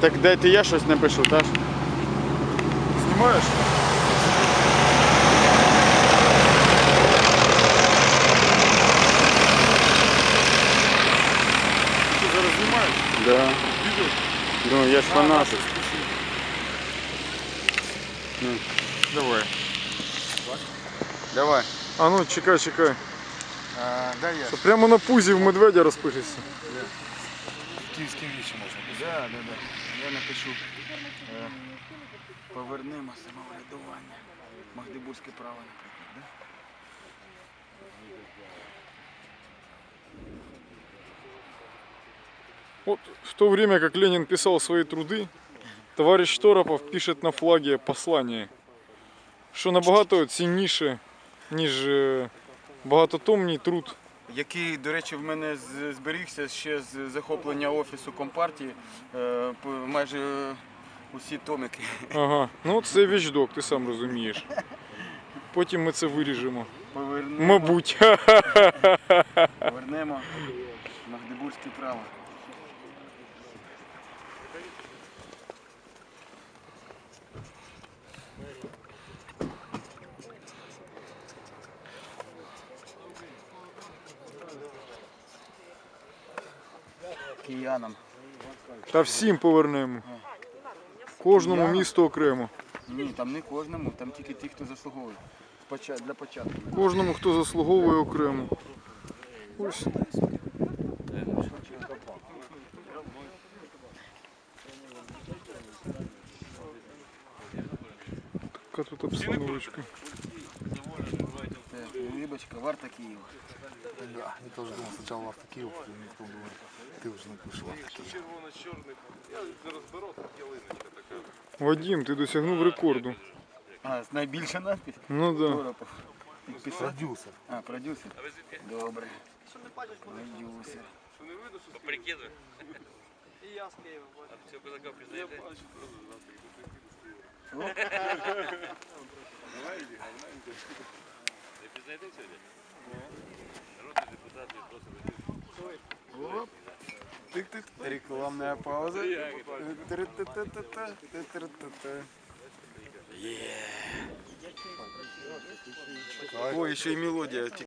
Так дайте я щось напишу, так? Знімаєш? Ти зараз знімаєш? Да. Відео? Ну, я ж На, фанат. наших спіши. Давай. Давай. А ну, чекай, чекай. А, да я. Це прямо на пузі в медведя розпишешся. Київські вічі можна. Да, да, да. Я напишу. Е, повернемо самоврядування. Магдебурзьке право, наприклад, да? Вот в то время, как Ленин писал свои труды, товарищ Торопов пишет на флаге послание, що набагато цінніше, ніж е, багатотомний труд. Який, до речі, в мене зберігся ще з захоплення офісу Компартії. Е, майже усі томики. Ага, ну це вічдок, ти сам розумієш. Потім ми це виріжемо. Повернемо, Мабуть. повернемо Магдебурзьке право. Киянам. Та всім повернемо. Кожному місту окремо. Ні, там не кожному, там тільки ті, хто заслуговує. Для початку. Кожному, хто заслуговує окремо. Ось. Така тут обстановочка. Так, рибочка, варта Києва. Да, я тоже думал сначала в Киев, потом думаю, ты уже напишешь в Киев. Вадим, ти досягнув рекорду. А, найбільша надпись? Ну да. Торопов. Підписав. Продюсер. А, продюсер? Добре. Продюсер. Прикидывай. И я с Киева. А все казаков признаете? Не признаете сегодня? Народный депутат и просто Оп. Тик-тик. Рекламная пауза. Ой, еще и мелодия